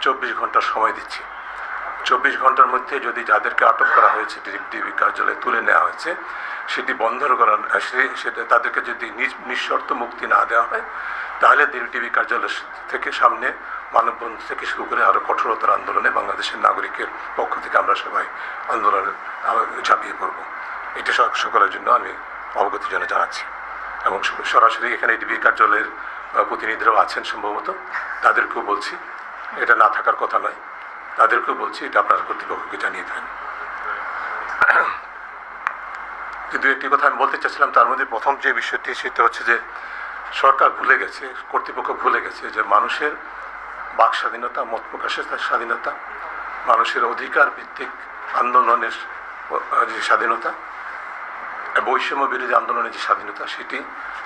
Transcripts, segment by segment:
চব্বিশ ঘণ্টা সময় দিচ্ছি। চব্বিশ ঘণ্টার মধ্যে যদি যাদেরকে আটক করা হয়েছে ডিবি কার্যালয়ে তুলে নেওয়া হয়েছে, সেটি বন্ধ করা সেটা তাদেরকে যদি নিঃশর্ত মুক্তি না দেওয়া হয়, তাহলে ডিবি কার্যালয় থেকে সামনে মানববন্ধন থেকে শুরু করে আরও কঠোরতার আন্দোলনে বাংলাদেশের নাগরিকের পক্ষ থেকে আমরা সবাই আন্দোলনে ঝাঁপিয়ে পড়ব। এটা সক- সকলের জন্য আমি অবগতি জন্য জানাচ্ছি। এবং সরাসরি এখানে ডিবি কার্যালয়ের প্রতিনিধিরাও আছেন সম্ভবত। তাদেরকেও বলছি এটা না থাকার কথা নয়। তাদেরকেও বলছি, এটা আপনার কর্তৃপক্ষকে জানিয়ে দেবেন কিন্তু একটি কথা আমি বলতে চাচ্ছিলাম, তার মধ্যে প্রথম যে বিষয়টি, সেটা হচ্ছে যে সরকার ভুলে গেছে, কর্তৃপক্ষ ভুলে গেছে যে মানুষের বাক স্বাধীনতা, মত প্রকাশের স্বাধীনতা, মানুষের অধিকার ভিত্তিক আন্দোলনের যে স্বাধীনতা বৈষম্য বিরোধী আন্দোলনের যে স্বাধীনতা, সেটি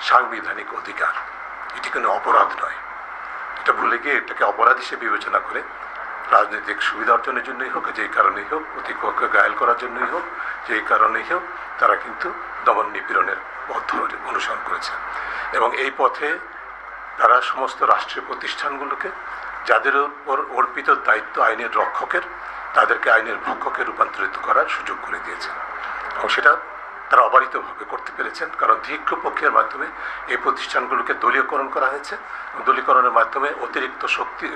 সাংবিধানিক অধিকার। এটি কোনো অপরাধ নয়। এটা ভুলে গিয়ে এটাকে অপরাধ হিসেবে বিবেচনা করে। রাজনৈতিক সুবিধা অর্জনের জন্যই হোক, যেই কারণেই হোক প্রতিপক্ষকে গায়েল করার জন্যই হোক, যেই কারণেই হোক, তারা কিন্তু দমন নিপীড়নের পথ অনুসরণ করেছে। এবং এই পথে তারা সমস্ত রাষ্ট্রীয় প্রতিষ্ঠানগুলোকে, যাদের উপর অর্পিত দায়িত্ব আইনের রক্ষকের, তাদেরকে আইনের ভক্ষকে রূপান্তরিত করার সুযোগ করে দিয়েছে। এবং সেটা তারা অবারিতভাবে করতে পেরেছেন, কারণ দীর্ঘ পক্ষের মাধ্যমে এই প্রতিষ্ঠানগুলোকে দলীয়করণ করা হয়েছে। দলীয়করণের মাধ্যমে অতিরিক্ত শক্তি,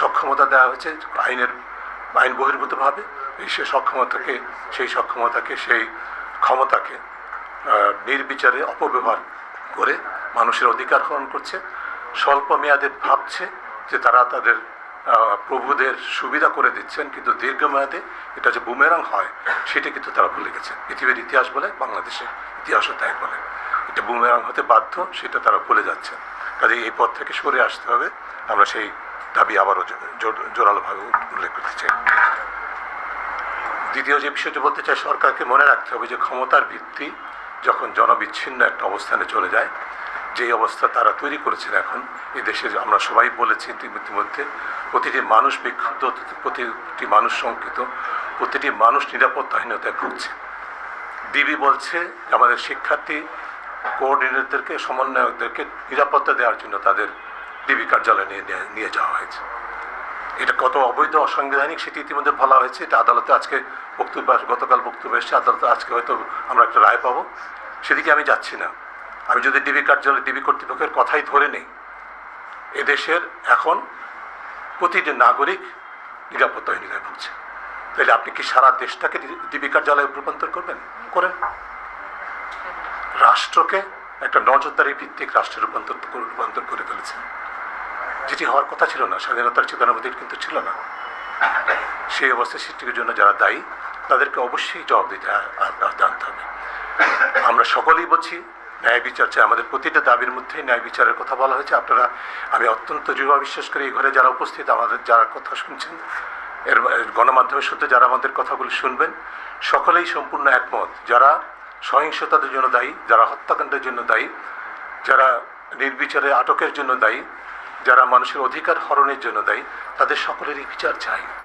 সক্ষমতা দেওয়া হয়েছে আইনের, আইন বহির্ভূতভাবে। এই সে সক্ষমতাকে, সেই সক্ষমতাকে, সেই ক্ষমতাকে নির্বিচারে অপব্যবহার করে মানুষের অধিকার হরণ করছে। স্বল্প মেয়াদে ভাবছে যে তারা তাদের প্রভুদের সুবিধা করে দিচ্ছেন, কিন্তু দীর্ঘমেয়াদে এটা যে বুমেরাং হয়, সেটা কিন্তু তারা ভুলে গেছে পৃথিবীর ইতিহাস বলে, বাংলাদেশের ইতিহাসও তাই বলে। এটা বুমেরাং হতে বাধ্য, সেটা তারা ভুলে যাচ্ছেন। কাজে এই পথ থেকে সরে আসতে হবে। আমরা সেই দাবি আবারও জোরালোভাবে উল্লেখ করতে চাই। দ্বিতীয় যে বিষয়টি বলতে চাই, সরকারকে মনে রাখতে হবে যে ক্ষমতার ভিত্তি যখন জনবিচ্ছিন্ন একটা অবস্থানে চলে যায় যেই অবস্থা তারা তৈরি করেছেন এখন, এই দেশে আমরা সবাই বলেছি ইতিমধ্যে, প্রতিটি মানুষ বিক্ষুব্ধ, প্রতিটি মানুষ শঙ্কিত, প্রতিটি মানুষ নিরাপত্তাহীনতায় ভুগছে। ডিবি বলছে আমাদের শিক্ষার্থী কোঅর্ডিনেটরদেরকে, সমন্বয়কদেরকে নিরাপত্তা দেওয়ার জন্য তাদের ডিবি কার্যালয়ে নিয়ে- নিয়ে যাওয়া হয়েছে। এটা কত অবৈধ, অসাংবিধানিক সেটি ইতিমধ্যে বলা হয়েছে। এটা আদালতে আজকে বক্তব্য গতকাল বক্তব্য এসেছে। আদালতে আজকে হয়তো আমরা একটা রায় পাবো। সেদিকে আমি যাচ্ছি না। আমি যদি ডিবি কার্যালয় ডিবি কর্তৃপক্ষের কথাই ধরে নেই, এদেশের এখন প্রতিটি নাগরিক নিরাপত্তাহীনতায় ভুগছে। তাহলে আপনি কি সারা দেশটাকে ডিবি কার্যালয়ে রূপান্তর করবেন? করেন। রাষ্ট্রকে একটা নজরদারি ভিত্তিক রাষ্ট্রে রূপান্তর রূপান্তর করে ফেলেছে। যেটি হওয়ার কথা ছিল না, স্বাধীনতার মধ্যে কিন্তু ছিল না। সেই অবস্থা সৃষ্টির জন্য যারা দায়ী, তাদেরকে অবশ্যই জবাব দিতে জানতে হবে। আমরা সকলেই বলছি ন্যায় বিচার চাই। আমাদের প্রতিটা দাবির মধ্যেই ন্যায় বিচারের কথা বলা হয়েছে। আপনারা, আমি অত্যন্ত দৃঢ় বিশ্বাস করি, এই ঘরে যারা উপস্থিত, আমাদের যারা কথা শুনছেন, এর গণমাধ্যমের সূত্রে যারা আমাদের কথাগুলি শুনবেন, সকলেই সম্পূর্ণ একমত। যারা সহিংসতার জন্য দায়ী, যারা হত্যাকাণ্ডের জন্য দায়ী, যারা নির্বিচারে আটকের জন্য দায়ী, যারা মানুষের অধিকার হরণের জন্য দায়ী, তাদের সকলেরই বিচার চাই।